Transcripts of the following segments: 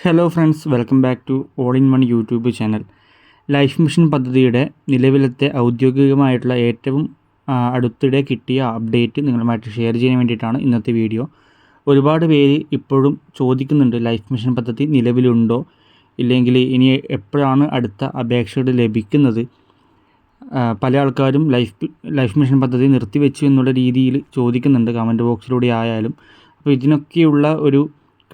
Hello friends welcome back to all in one YouTube channel life mission പദ്ധതിയുടെ നിലവിലത്തെ ഔദ്യോഗികമായിട്ടുള്ള ഏറ്റവും അടുത്തിടെ കിട്ടിയ അപ്ഡേറ്റ് നിങ്ങളുമായിട്ട് ഷെയർ ചെയ്യാൻ വേണ്ടിയിട്ടാണ് ഇന്നത്തെ വീഡിയോ ഒരുപാട് പേര് ഇപ്പോഴും ചോദിക്കുന്നുണ്ട് ലൈഫ് മിഷൻ പദ്ധതി നിലവിലുണ്ടോ? ഇല്ലെങ്കിൽ ഇനി എപ്പോഴാണ് അടുത്ത അപേക്ഷകൾ ലഭിക്കുന്നത്? പല ആൾക്കാരും ലൈഫ് ലൈഫ് മിഷൻ പദ്ധതി നിർത്തിവെച്ചു എന്നുള്ള രീതിയിൽ ചോദിക്കുന്നുണ്ട് കമന്റ് ബോക്സിലൂടെ ആയാലും. അപ്പോൾ ഇതിനൊക്കെയുള്ള ഒരു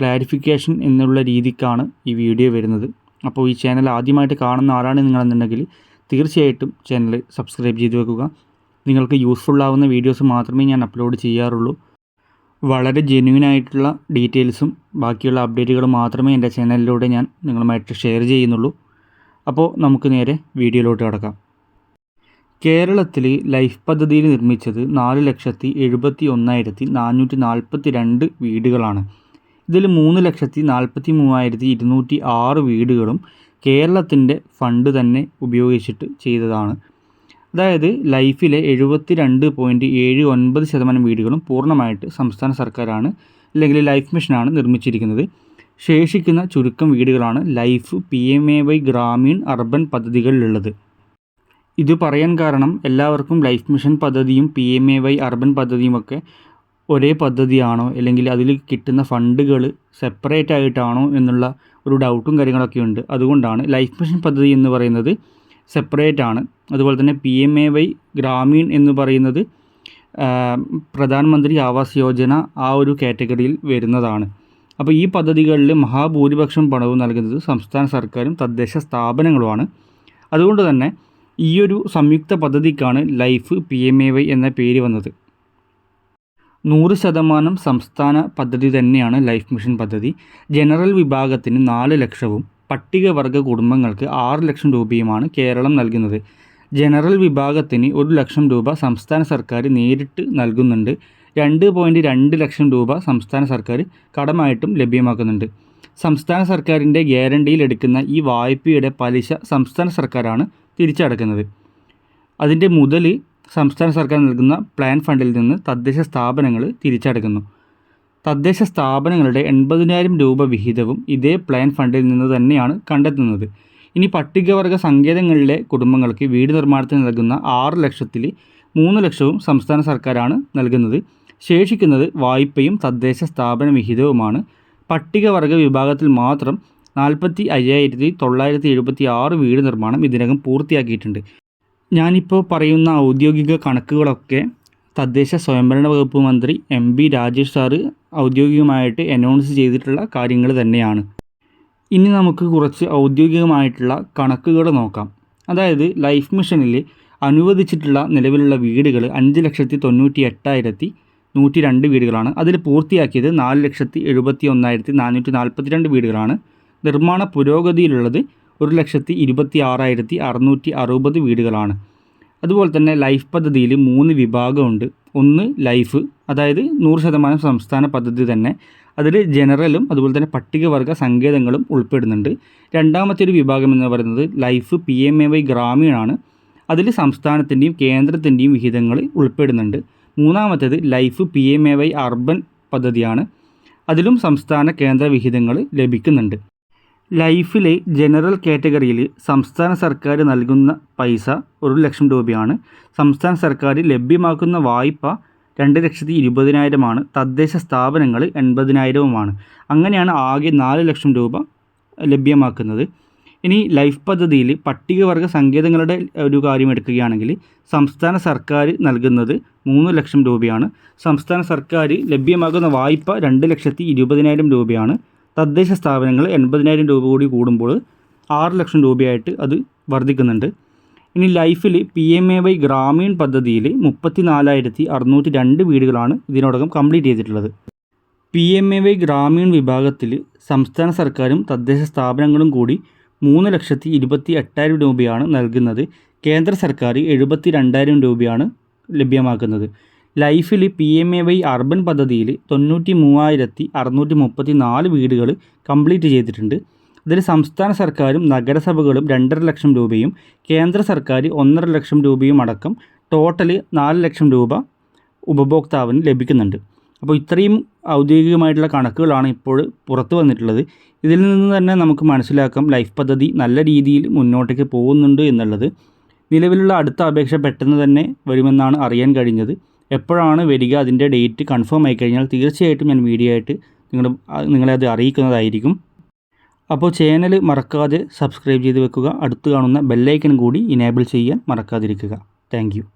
ക്ലാരിഫിക്കേഷൻ എന്നുള്ള രീതിക്കാണ് ഈ വീഡിയോ വരുന്നത്. അപ്പോൾ ഈ ചാനൽ ആദ്യമായിട്ട് കാണുന്ന ആളാണ് നിങ്ങളെന്നുണ്ടെങ്കിൽ തീർച്ചയായിട്ടും ചാനൽ സബ്സ്ക്രൈബ് ചെയ്ത് വെക്കുക. നിങ്ങൾക്ക് യൂസ്ഫുൾ ആവുന്ന വീഡിയോസ് മാത്രമേ ഞാൻ അപ്ലോഡ് ചെയ്യാറുള്ളൂ. വളരെ ജെന്യൂൻ ആയിട്ടുള്ള ഡീറ്റെയിൽസും ബാക്കിയുള്ള അപ്ഡേറ്റുകളും മാത്രമേ എന്റെ ചാനലിലൂടെ ഞാൻ നിങ്ങളുമായിട്ട് ഷെയർ ചെയ്യുന്നുള്ളൂ. അപ്പോൾ നമുക്ക് നേരെ വീഡിയോയിലോട്ട് കടക്കാം. കേരളത്തിൽ ലൈഫ് പദ്ധതിയിൽ നിർമ്മിച്ചത് നാല് ലക്ഷത്തി എഴുപത്തി ഒന്നായിരത്തി നാനൂറ്റി നാൽപ്പത്തി രണ്ട് വീടുകളാണ്. ഇതിൽ മൂന്ന് ലക്ഷത്തി നാൽപ്പത്തി മൂവായിരത്തി ഇരുന്നൂറ്റി ആറ് വീടുകളും കേരളത്തിന്റെ ഫണ്ട് തന്നെ ഉപയോഗിച്ചിട്ട് ചെയ്തതാണ്. അതായത് ലൈഫിലെ എഴുപത്തി രണ്ട് പോയിന്റ് ഏഴ് ഒൻപത് ശതമാനം വീടുകളും പൂർണമായിട്ട് സംസ്ഥാന സർക്കാരാണ് അല്ലെങ്കിൽ ലൈഫ് മിഷനാണ് നിർമ്മിച്ചിരിക്കുന്നത്. ശേഷിക്കുന്ന ചുരുക്കം വീടുകളാണ് life P M A Y Gramin urban പദ്ധതികളിലുള്ളത്. ഇത് പറയാൻ കാരണം എല്ലാവർക്കും ലൈഫ് മിഷൻ പദ്ധതിയും P M A Y urban പദ്ധതിയുമൊക്കെ ഒരേ പദ്ധതിയാണോ? അല്ലെങ്കിൽ അതിൽ കിട്ടുന്ന ഫണ്ടുകൾ സെപ്പറേറ്റ് ആയിട്ടാണോ എന്നുള്ള ഒരു ഡൗട്ടും കാര്യങ്ങളൊക്കെ ഉണ്ട്. അതുകൊണ്ടാണ് ലൈഫ് മിഷൻ പദ്ധതി എന്ന് പറയുന്നത് സെപ്പറേറ്റ് ആണ്. അതുപോലെ തന്നെ P M A Y Gramin എന്ന് പറയുന്നത് പ്രധാനമന്ത്രി ആവാസ് യോജന ആ ഒരു കാറ്റഗറിയിൽ വരുന്നതാണ്. അപ്പോൾ ഈ പദ്ധതികളിൽ മഹാഭൂരിപക്ഷം പണവും നൽകുന്നത് സംസ്ഥാന സർക്കാരും തദ്ദേശ സ്ഥാപനങ്ങളുമാണ്. അതുകൊണ്ട് തന്നെ ഈ ഒരു സംയുക്ത പദ്ധതിക്കാണ് life P M A Y എന്ന പേര് വന്നത്. നൂറ് ശതമാനം സംസ്ഥാന പദ്ധതി തന്നെയാണ് ലൈഫ് മിഷൻ പദ്ധതി. ജനറൽ വിഭാഗത്തിന് നാല് ലക്ഷവും പട്ടികവർഗ കുടുംബങ്ങൾക്ക് ആറ് ലക്ഷം രൂപയുമാണ് കേരളം നൽകുന്നത്. ജനറൽ വിഭാഗത്തിന് ഒരു ലക്ഷം രൂപ സംസ്ഥാന സർക്കാർ നേരിട്ട് നൽകുന്നുണ്ട്. രണ്ട് പോയിന്റ് രണ്ട് ലക്ഷം രൂപ സംസ്ഥാന സർക്കാർ കടമായിട്ടും ലഭ്യമാക്കുന്നുണ്ട്. സംസ്ഥാന സർക്കാരിന്റെ ഗ്യാരണ്ടിയിൽ എടുക്കുന്ന ഈ വായ്പയുടെ പലിശ സംസ്ഥാന സർക്കാരാണ് തിരിച്ചടക്കുന്നത്. അതിന്റെ മുതൽ സംസ്ഥാന സർക്കാർ നൽകുന്ന പ്ലാൻ ഫണ്ടിൽ നിന്ന് തദ്ദേശ സ്ഥാപനങ്ങൾ തിരിച്ചടക്കുന്നു. തദ്ദേശ സ്ഥാപനങ്ങളുടെ എൺപതിനായിരം രൂപ വിഹിതവും ഇതേ പ്ലാൻ ഫണ്ടിൽ നിന്ന് തന്നെയാണ് കണ്ടെത്തുന്നത്. ഇനി പട്ടികവർഗ സങ്കേതങ്ങളിലെ കുടുംബങ്ങൾക്ക് വീട് നിർമ്മാണത്തിന് നൽകുന്ന ആറ് ലക്ഷത്തിൽ മൂന്ന് ലക്ഷവും സംസ്ഥാന സർക്കാരാണ് നൽകുന്നത്. ശേഷിക്കുന്നത് വായ്പയും തദ്ദേശ സ്ഥാപന വിഹിതവുമാണ്. പട്ടികവർഗ വിഭാഗത്തിൽ മാത്രം നാൽപ്പത്തി അയ്യായിരത്തി തൊള്ളായിരത്തി എഴുപത്തി ആറ് വീട് നിർമ്മാണം ഇതിനകം പൂർത്തിയാക്കിയിട്ടുണ്ട്. ഞാനിപ്പോൾ പറയുന്ന ഔദ്യോഗിക കണക്കുകളൊക്കെ തദ്ദേശ സ്വയംഭരണ വകുപ്പ് മന്ത്രി എം ബി രാജേഷ് സാറ് ഔദ്യോഗികമായിട്ട് അനൗൺസ് ചെയ്തിട്ടുള്ള കാര്യങ്ങൾ തന്നെയാണ്. ഇനി നമുക്ക് കുറച്ച് ഔദ്യോഗികമായിട്ടുള്ള കണക്കുകൾ നോക്കാം. അതായത് ലൈഫ് മിഷനിൽ അനുവദിച്ചിട്ടുള്ള നിലവിലുള്ള വീടുകൾ അഞ്ച് ലക്ഷത്തി തൊണ്ണൂറ്റി എട്ടായിരത്തി നൂറ്റി രണ്ട് വീടുകളാണ്. അതിൽ പൂർത്തിയാക്കിയത് നാല് ലക്ഷത്തി എഴുപത്തി ഒന്നായിരത്തി നാനൂറ്റി നാൽപ്പത്തി രണ്ട് വീടുകളാണ്. നിർമ്മാണ പുരോഗതിയിലുള്ളത് ഒരു ലക്ഷത്തി ഇരുപത്തി ആറായിരത്തി അറുന്നൂറ്റി അറുപത് വീടുകളാണ്. അതുപോലെ തന്നെ ലൈഫ് പദ്ധതിയിൽ മൂന്ന് വിഭാഗമുണ്ട്. ഒന്ന് ലൈഫ് അതായത് നൂറ് ശതമാനം സംസ്ഥാന പദ്ധതി തന്നെ. അതിൽ ജനറലും അതുപോലെ തന്നെ പട്ടികവർഗ സങ്കേതങ്ങളും ഉൾപ്പെടുന്നുണ്ട്. രണ്ടാമത്തെ ഒരു വിഭാഗം എന്ന് പറയുന്നത് life P M A Y ഗ്രാമീണാണ്. അതിൽ സംസ്ഥാനത്തിന്റെയും കേന്ദ്രത്തിന്റെയും വിഹിതങ്ങൾ ഉൾപ്പെടുന്നുണ്ട്. മൂന്നാമത്തേത് life P M A Y urban പദ്ധതിയാണ്. അതിലും സംസ്ഥാന കേന്ദ്ര വിഹിതങ്ങൾ ലഭിക്കുന്നുണ്ട്. ലൈഫിലെ ജനറൽ കാറ്റഗറിയിൽ സംസ്ഥാന സർക്കാർ നൽകുന്ന പൈസ ഒരു ലക്ഷം രൂപയാണ്. സംസ്ഥാന സർക്കാർ ലഭ്യമാക്കുന്ന വായ്പ രണ്ട് ലക്ഷത്തി ഇരുപതിനായിരമാണ്. തദ്ദേശ സ്ഥാപനങ്ങൾ എൺപതിനായിരവുമാണ്. അങ്ങനെയാണ് ആകെ നാല് ലക്ഷം രൂപ ലഭ്യമാക്കുന്നത്. ഇനി ലൈഫ് പദ്ധതിയിൽ പട്ടികവർഗ സങ്കേതങ്ങളുടെ ഒരു കാര്യം എടുക്കുകയാണെങ്കിൽ സംസ്ഥാന സർക്കാർ നൽകുന്നത് മൂന്ന് ലക്ഷം രൂപയാണ്. സംസ്ഥാന സർക്കാർ ലഭ്യമാകുന്ന വായ്പ രണ്ട് ലക്ഷത്തി ഇരുപതിനായിരം രൂപയാണ്. തദ്ദേശ സ്ഥാപനങ്ങൾ എൺപതിനായിരം രൂപ കൂടി കൂടുമ്പോൾ ആറ് ലക്ഷം രൂപയായിട്ട് അത് വർദ്ധിക്കുന്നുണ്ട്. ഇനി ലൈഫിൽ P M A Y Gramin പദ്ധതിയിൽ മുപ്പത്തി നാലായിരത്തി അറുന്നൂറ്റി രണ്ട് വീടുകളാണ് ഇതിനോടകം കംപ്ലീറ്റ് ചെയ്തിട്ടുള്ളത്. P M A Y Gramin വിഭാഗത്തിൽ സംസ്ഥാന സർക്കാരും തദ്ദേശ സ്ഥാപനങ്ങളും കൂടി മൂന്ന് ലക്ഷത്തി ഇരുപത്തി എട്ടായിരം രൂപയാണ് നൽകുന്നത്. കേന്ദ്ര സർക്കാർ എഴുപത്തി രണ്ടായിരം രൂപയാണ് ലഭ്യമാക്കുന്നത്. ലൈഫിൽ P M A Y urban പദ്ധതിയിൽ തൊണ്ണൂറ്റി മൂവായിരത്തി അറുന്നൂറ്റി മുപ്പത്തി നാല് വീടുകൾ കംപ്ലീറ്റ് ചെയ്തിട്ടുണ്ട്. ഇതിൽ സംസ്ഥാന സർക്കാരും നഗരസഭകളും രണ്ടര ലക്ഷം രൂപയും കേന്ദ്ര സർക്കാർ ഒന്നര ലക്ഷം രൂപയും അടക്കം ടോട്ടൽ നാല് ലക്ഷം രൂപ ഉപഭോക്താവിന് ലഭിക്കുന്നുണ്ട്. അപ്പോൾ ഇത്രയും ഔദ്യോഗികമായിട്ടുള്ള കണക്കുകളാണ് ഇപ്പോൾ പുറത്തു വന്നിട്ടുള്ളത്. ഇതിൽ നിന്ന് തന്നെ നമുക്ക് മനസ്സിലാക്കാം ലൈഫ് പദ്ധതി നല്ല രീതിയിൽ മുന്നോട്ടേക്ക് പോകുന്നുണ്ട് എന്നുള്ളത്. നിലവിലുള്ള അടുത്ത അപേക്ഷ പെട്ടെന്ന് തന്നെ വരുമെന്നാണ് അറിയാൻ കഴിഞ്ഞത്. എപ്പോഴാണ് വരിക അതിന്റെ ഡേറ്റ് കൺഫേം ആയി കഴിഞ്ഞാൽ തീർച്ചയായിട്ടും ഞാൻ വീഡിയോ ആയിട്ട് നിങ്ങൾ നിങ്ങളെ അത് അറിയിക്കുന്നതായിരിക്കും. അപ്പോൾ ചാനൽ മറക്കാതെ സബ്സ്ക്രൈബ് ചെയ്ത് വെക്കുക. അടുത്ത് കാണുന്ന ബെല്ലൈക്കൺ കൂടി ഇനേബിൾ ചെയ്യാൻ മറക്കാതിരിക്കുക. താങ്ക്